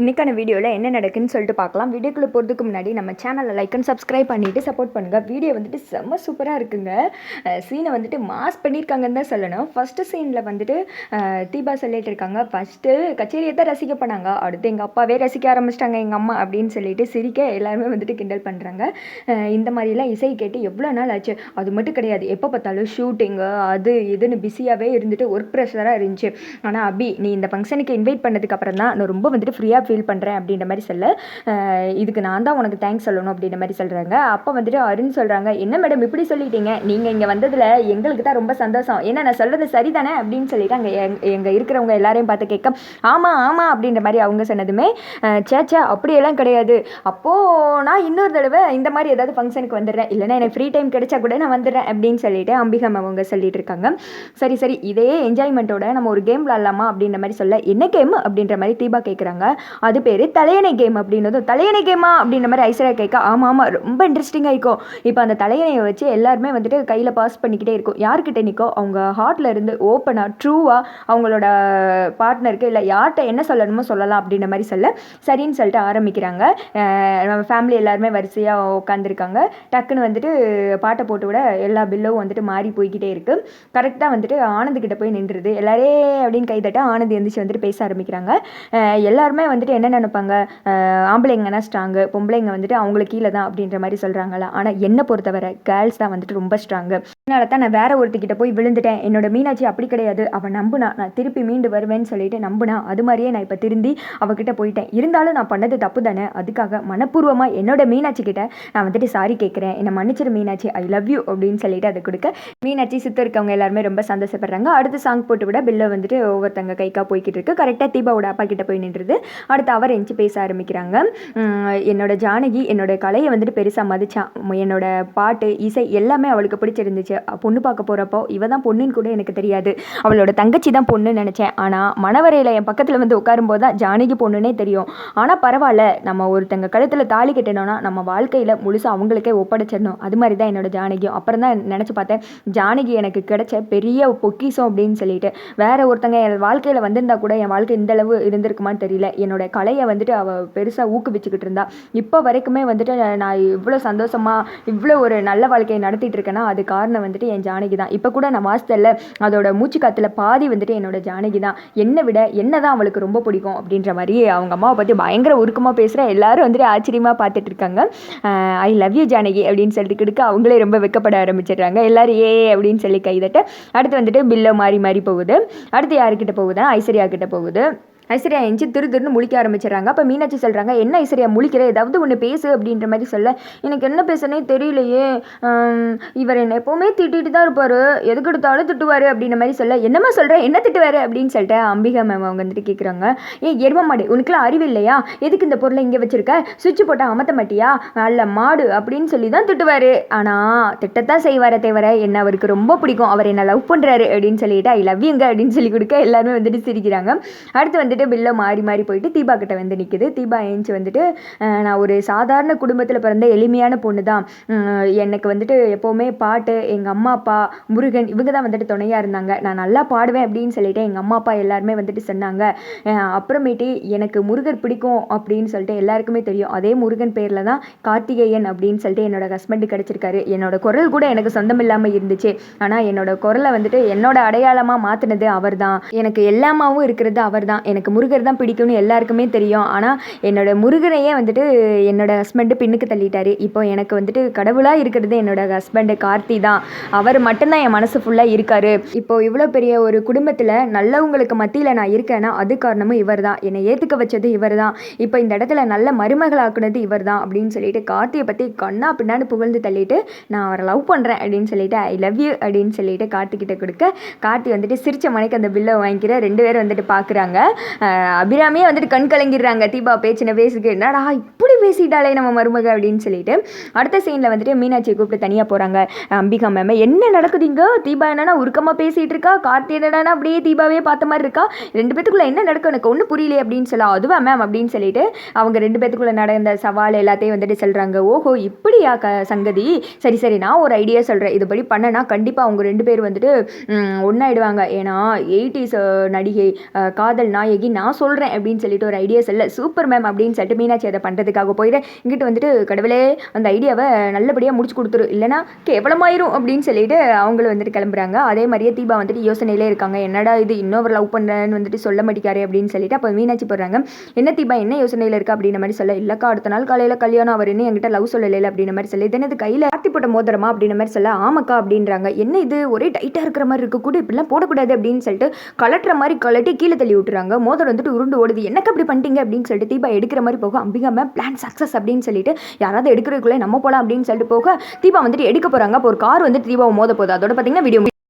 இன்றைக்கான வீடியோவில் என்ன நடக்குன்னு சொல்லிட்டு பார்க்கலாம். வீடியோக்குள்ளே போகிறதுக்கு முன்னாடி நம்ம சேனலை லைக் அண்ட் சப்ஸ்கிரைப் பண்ணிவிட்டு சப்போர்ட் பண்ணுங்கள் வீடியோ வந்துட்டு செம்ம சூப்பராக இருக்குங்க. சீனை வந்துட்டு மாஸ் பண்ணியிருக்காங்கன்னு தான் சொல்லணும். ஃபஸ்ட்டு சீனில் வந்துட்டு தீபா சொல்லிட்டு இருக்காங்க. ஃபஸ்ட்டு கச்சேரியை தான் ரசிக்க போனாங்க. அடுத்து எங்கள் அப்பாவே ரசிக்க ஆரம்பிச்சிட்டாங்க எங்கள் அம்மா அப்படின்னு சொல்லிட்டு சிரிக்க எல்லாருமே வந்துட்டு கிண்டல் பண்ணுறாங்க இந்த மாதிரிலாம் இசை கேட்டு எவ்வளோ நாள் ஆச்சு? அது மட்டும் கிடையாது. எப்போ பார்த்தாலும் ஷூட்டிங்கு அது இதுன்னு பிஸியாகவே இருந்துட்டு ஒர்க் ப்ரெஷராக இருந்துச்சு. ஆனால் அபி நீ இந்த ஃபங்க்ஷனுக்கு இன்வைட் பண்ணதுக்கப்புறம் தான் நான் ரொம்ப வந்துட்டு ஃப்ரீயாக ஃபீல் பண்ணுறேன் அப்படின்ற மாதிரி சொல்ல. இதுக்கு நான் தான் உனக்கு தேங்க்ஸ் சொல்லணும் அப்படின்ற மாதிரி சொல்கிறாங்க அப்போ வந்துட்டு அருண் சொல்கிறாங்க என்ன மேடம் இப்படி சொல்லிட்டீங்க? நீங்கள் இங்கே வந்ததில் எங்களுக்கு தான் ரொம்ப சந்தோஷம். ஏன்னா நான் சொல்கிறது சரிதானே? அப்படின்னு சொல்லிட்டு அங்கே எங்கே இருக்கிறவங்க எல்லாரையும் பார்த்து கேட்க ஆமாம் ஆமாம் அப்படின்ற மாதிரி அவங்க சொன்னதுமே சேச்சா அப்படியெல்லாம் கிடையாது. அப்போது நான் இன்னொரு தடவை இந்த மாதிரி ஏதாவது ஃபங்க்ஷனுக்கு வந்துடுறேன். இல்லைன்னா எனக்கு ஃப்ரீ டைம் கிடைச்சா கூட நான் வந்துடுறேன் அப்படின்னு சொல்லிட்டு அம்பிகம் அவங்க சொல்லிட்டு இருக்காங்க. சரி சரி இதே என்ஜாய்மெண்ட்டோட நம்ம ஒரு கேம் விளாட்லாமா அப்படின்ற மாதிரி சொல்ல என்ன கேம் அப்படின்ற மாதிரி தீபா கேட்குறாங்க அது பேர் தலையணை கேம் அப்படின்னதும் தலையணை கேமா அப்படின்ற மாதிரி ஐஸ்வர்யா கேட்க ஆமாம் ஆமாம் ரொம்ப இன்ட்ரெஸ்டிங்காக இருக்கும். இப்போ அந்த தலையணையை வச்சு எல்லாருமே வந்துட்டு கையில் பாஸ் பண்ணிக்கிட்டே இருக்கும். யார்கிட்ட நிற்கோ அவங்க ஹார்ட்ல இருந்து ஓப்பனாக ட்ரூவாக அவங்களோட பார்ட்னருக்கு இல்லை யார்கிட்ட என்ன சொல்லணுமோ சொல்லலாம் அப்படின்ற மாதிரி சொல்ல சரின்னு சொல்லிட்டு ஆரம்பிக்கிறாங்க. நம்ம ஃபேமிலி எல்லாருமே வரிசையாக உட்காந்துருக்காங்க டக்குன்னு வந்துட்டு பாட்டை போட்டு விட எல்லா பில்லும் வந்துட்டு மாறி போய்கிட்டே இருக்கு. கரெக்டாக வந்துட்டு ஆனந்த்கிட்ட போய் நின்றுது. எல்லாரே அப்படின்னு கைதட்ட ஆனந்த் எந்திரிச்சு வந்துட்டு பேச ஆரம்பிக்கிறாங்க. எல்லாரும் எல்லாருமே வந்துட்டு என்ன நினைப்பாங்க? ஆம்பளைங்கன்னா ஸ்ட்ராங்கு பொம்பளைங்க வந்துட்டு அவங்களுக்கு கீழே தான் அப்படின்ற மாதிரி சொல்கிறாங்களா ஆனால் என்னை பொறுத்தவரை கேர்ள்ஸ் தான் வந்துட்டு ரொம்ப ஸ்ட்ராங்கு அதனால தான் நான் வேற ஒருத்திக்கிட்ட போய் விழுந்துட்டேன். என்னோட மீனாட்சி அப்படி கிடையாது. அவன் நம்புனா நான் திருப்பி மீண்டு வருவேன்னு சொல்லிட்டு நம்புனா அது மாதிரியே நான் இப்போ திருந்தி அவகிட்ட போயிட்டேன். இருந்தாலும் நான் பண்ணது தப்பு தானே? அதுக்காக மனப்பூர்வமாக என்னோட மீனாட்சி கிட்ட நான் வந்துட்டு சாரி கேட்குறேன் என்னை மன்னிச்சிரு மீனாட்சி ஐ லவ் யூ அப்படின்னு சொல்லிட்டு அதை கொடுக்க மீனாட்சி சுத்த இருக்கவங்க எல்லாருமே ரொம்ப சந்தோஷப்படுறாங்க. அடுத்து சாங் போட்டு விட பில்லை வந்துட்டு ஒவ்வொருத்தங்க கைக்கா போய்கிட்டு இருக்கு. கரெக்டாக தீபாவோட அப்பா கிட்ட போய் நின்றுது. அடுத்து அவர் எஞ்சி பேச ஆரம்பிக்கிறாங்க. என்னோட ஜானகி என்னோட கலையை வந்துட்டு பெருசாக மதிச்சா என்னோட பாட்டு இசை எல்லாமே அவளுக்கு பிடிச்சிருந்துச்சு. பொண்ணு பார்க்க போகிறப்போ இவ தான் பொண்ணுன்னு கூட எனக்கு தெரியாது. அவளோட தங்கச்சி தான் பொண்ணுன்னு நினச்சேன். ஆனால் மணவரையில் என் பக்கத்தில் வந்து உட்காரும்போது தான் ஜானகி பொண்ணுன்னே தெரியும். ஆனால் பரவாயில்ல. நம்ம ஒருத்தங்க கழுத்தில் தாலி கட்டணும்னா நம்ம வாழ்க்கையில் முழுசாக அவங்களுக்கே ஒப்படைச்சிடணும். அது மாதிரி தான் என்னோட ஜானகியும். அப்புறம் தான் நினச்சி பார்த்தேன் ஜானகி எனக்கு கிடைச்ச பெரிய பொக்கிஷம் அப்படின்னு சொல்லிட்டு. வேற ஒருத்தங்க என் வாழ்க்கையில் வந்திருந்தா கூட என் வாழ்க்கை இந்தளவு இருந்திருக்குமான்னு தெரியல. என்னோட கலையை வந்துட்டு அவள் பெருசாக ஊக்குவிச்சுக்கிட்டு இருந்தா. இப்போ வரைக்குமே வந்துட்டு நான் இவ்வளோ சந்தோஷமாக இவ்வளோ ஒரு நல்ல வாழ்க்கையை நடத்திட்டு இருக்கேன்னா அது காரணம் வந்துட்டு என் ஜானகி தான். இப்போ கூட நான் வாசித்தல அதோட மூச்சு காத்துல பாதி வந்துட்டு என்னோட ஜானகி தான். என்னை விட என்ன தான் அவளுக்கு ரொம்ப பிடிக்கும் அப்படின்ற மாதிரி அவங்க அம்மாவை பற்றி பயங்கர உருக்கமாக பேசுகிற எல்லாரும் வந்துட்டு ஆச்சரியமாக பார்த்துட்டு இருக்காங்க. ஐ லவ் யூ ஜானகி அப்படின்னு சொல்லிட்டு கொடுக்க அவங்களே ரொம்ப வெக்கப்பட ஆரம்பிச்சிடுறாங்க. எல்லாரும் ஏ அப்படின்னு சொல்லி கைதட்ட அடுத்து வந்துட்டு பில்லை மாறி மாறி போகுது. அடுத்து யாருக்கிட்ட போகுதுன்னா ஐஸ்வர்யா கிட்ட போகுது. ஐஸ்வர்யா எஞ்சி திரு திருன்னு முழிக்க ஆரம்பிச்சிடறாங்க. அப்போ மீனாட்சி சொல்கிறாங்க என்ன ஐஸ்வர்யா முழிக்கிற? ஏதாவது ஒன்று பேசு அப்படின்ற மாதிரி சொல்ல. எனக்கு என்ன பேசுனே தெரியலையே. இவர் என்னை எப்போவுமே திட்டிட்டு தான் இருப்பார். எதுக்கு எடுத்தாலும் திட்டுவார் அப்படின்ற மாதிரி சொல்ல. என்னம்மா சொல்கிறேன் என்ன திட்டுவார்? அப்படின்னு சொல்லிட்டு அம்பிகா மேம் அவங்க வந்துட்டு கேட்குறாங்க ஏ எரும மாடு உனக்குலாம் அறிவு இல்லையா? எதுக்கு இந்த பொருளை இங்கே வச்சிருக்க? சுவிட்ச் போட்டால் அமர்த்த மாட்டியா? அல்ல மாடு அப்படின்னு சொல்லி தான் திட்டுவார். ஆனால் திட்டத்தான் செய்வாரே தவிர என்ன அவருக்கு ரொம்ப பிடிக்கும். அவர் என்ன லவ் பண்ணுறாரு அப்படின்னு சொல்லிட்டு ஐ லவ் யூங்க அப்படின்னு சொல்லி கொடுக்க எல்லாருமே வந்துட்டு சிரிக்கிறாங்க. அடுத்து வந்துட்டு பில்லை மாறி மாறி போயிட்டு தீபா கிட்ட வந்து நிற்குது தீபா ஏஞ்சி வந்துட்டு நான் ஒரு சாதாரண குடும்பத்தில் பிறந்த எளிமையான பொண்ணு தான் எனக்கு வந்துட்டு எப்போவுமே பாட்டு எங்கள் அம்மா அப்பா முருகன் இவங்க தான் வந்துட்டு துணையாக இருந்தாங்க. நான் நல்லா பாடுவேன் அப்படின்னு சொல்லிட்டு எங்கள் அம்மா அப்பா எல்லாருமே வந்துட்டு சொன்னாங்க. அப்புறமேட்டு எனக்கு முருகர் பிடிக்கும் அப்படின்னு சொல்லிட்டு எல்லாருக்குமே தெரியும். அதே முருகன் பேரில் தான் கார்த்திகேயன் அப்படின்னு சொல்லிட்டு என்னோட ஹஸ்பண்டு கிடச்சிருக்காரு. என்னோட குரல் கூட எனக்கு சொந்தம் இல்லாமல் இருந்துச்சு. ஆனால் என்னோட குரலை வந்துட்டு என்னோட அடையாளமாக மாற்றினது அவர் தான் எனக்கு எல்லாமாவும் இருக்கிறது அவர் தான் எனக்கு எனக்கு முருகர் தான் பிடிக்கும்னு எல்லாருக்குமே தெரியும். ஆனால் என்னோட முருகனையே வந்துட்டு என்னோட ஹஸ்பண்டு பின்னுக்கு தள்ளிட்டாரு. இப்போ எனக்கு வந்துட்டு கடவுளாக இருக்கிறது என்னோட ஹஸ்பண்டு கார்த்தி தான். அவர் மட்டும்தான் என் மனசு ஃபுல்லாக இருக்காரு. இப்போ இவ்வளோ பெரிய ஒரு குடும்பத்தில் நல்லவங்களுக்கு மத்தியில் நான் இருக்கேன்னா அது காரணமும் இவர் தான். என்னை ஏற்றுக்க வச்சது இவர் தான். இப்போ இந்த இடத்துல நல்ல மருமகளாக்குனது இவர் தான் அப்படின்னு சொல்லிட்டு கார்த்தியை பற்றி கண்ணா பின்னாடி புகழ்ந்து தள்ளிட்டு நான் அவரை லவ் பண்ணுறேன் அப்படின்னு சொல்லிட்டு ஐ லவ் யூ அப்படின்னு சொல்லிட்டு கார்த்திகிட்ட கொடுக்க கார்த்தி வந்துட்டு சிரிச்ச மணிக்கு அந்த பில்லை வாங்கிக்கிற ரெண்டு பேரும் வந்துட்டு பார்க்குறாங்க அபிராமியே வந்துட்டு கண் கலங்கிடுறாங்க. தீபா பேச்சின பேசுக்கு என்னடா இப்படி பேசிட்டாலே நம்ம மருமக அப்படின்னு சொல்லிட்டு அடுத்த சீனில் வந்துட்டு மீனாட்சியை கூப்பிட்டு தனியாக போகிறாங்க அம்பிகா மேம் என்ன நடக்குதுங்க தீபா என்னன்னா உருக்கமாக பேசிகிட்டு இருக்கா? கார்த்தி என்னன்னா அப்படியே தீபாவே பார்த்த மாதிரி இருக்கா? ரெண்டு பேத்துக்குள்ளே என்ன நடக்கும்? எனக்கு ஒன்றும் புரியலையே அப்படின்னு சொல்ல அதுவா மேம் அப்படின்னு சொல்லிட்டு அவங்க ரெண்டு பேத்துக்குள்ளே நடந்த சவால் எல்லாத்தையும் வந்துட்டு சொல்கிறாங்க ஓஹோ இப்படியா க சங்கதி? சரி சரி நான் ஒரு ஐடியா சொல்கிறேன் இதுபடி பண்ணனா கண்டிப்பாக அவங்க ரெண்டு பேர் வந்துட்டு ஒன்றாயிடுவாங்க ஏன்னா எயிட்டிஸ் நடிகை காதல் நாயகி நாளைக்கு நான் சொல்கிறேன் அப்படின்னு சொல்லிட்டு ஒரு ஐடியா இல்லை. சூப்பர் மேம் அப்படின்னு சொல்லிட்டு மீனாட்சி அதை பண்ணுறதுக்காக போயிட்டு இங்கிட்டு வந்துட்டு கடவுளே அந்த ஐடியாவை நல்லபடியாக முடிச்சு கொடுத்துரு. இல்லைனா கேவலமாயிரும் அப்படின்னு சொல்லிட்டு அவங்களும் வந்துட்டு கிளம்புறாங்க. அதே மாதிரியே தீபா வந்துட்டு யோசனையிலே இருக்காங்க. என்னடா இது இன்னொரு லவ் பண்ணுறேன்னு வந்துட்டு சொல்ல மாட்டேங்காரு அப்படின்னு சொல்லிட்டு அப்போ மீனாட்சி போடுறாங்க என்ன தீபா என்ன யோசனையில் இருக்கா அப்படின்ற மாதிரி சொல்ல. இல்லைக்கா அடுத்த நாள் காலையில் கல்யாணம் அவர் என்ன என்கிட்ட லவ் சொல்லலை அப்படின்ற மாதிரி சொல்லி. இது கையில் ஆத்தி போட்ட மோதிரமா அப்படின்ற மாதிரி சொல்ல. ஆமாக்கா அப்படின்றாங்க. என்ன இது ஒரே டைட்டாக இருக்கிற மாதிரி இருக்கக்கூட இப்படிலாம் போடக்கூடாது அப்படின்னு சொல்லிட்டு கலட்டுற மாதிரி கலட்டி கீழே தள்ளி விட்டுறாங்க. மோதிரம் வந்துட்டு உருண்டு ஓடுது. எனக்கு அப்படி பண்ணிட்டீங்க அப்படின்னு சொல்லிட்டு தீபா எடுக்கிற மாதிரி போக அம்பிகா மேம் பிளான் சக்ஸஸ் அப்படின்னு சொல்லிட்டு யாராவது எடுக்கிறதுக்குள்ளே நம்ம போகலாம் அப்படின்னு சொல்லிட்டு போக தீபா வந்துட்டு எடுக்க போகிறாங்க அப்போ ஒரு கார் வந்துட்டு தீபாவை மோத போகுது. அதோட பார்த்தீங்கன்னா வீடியோ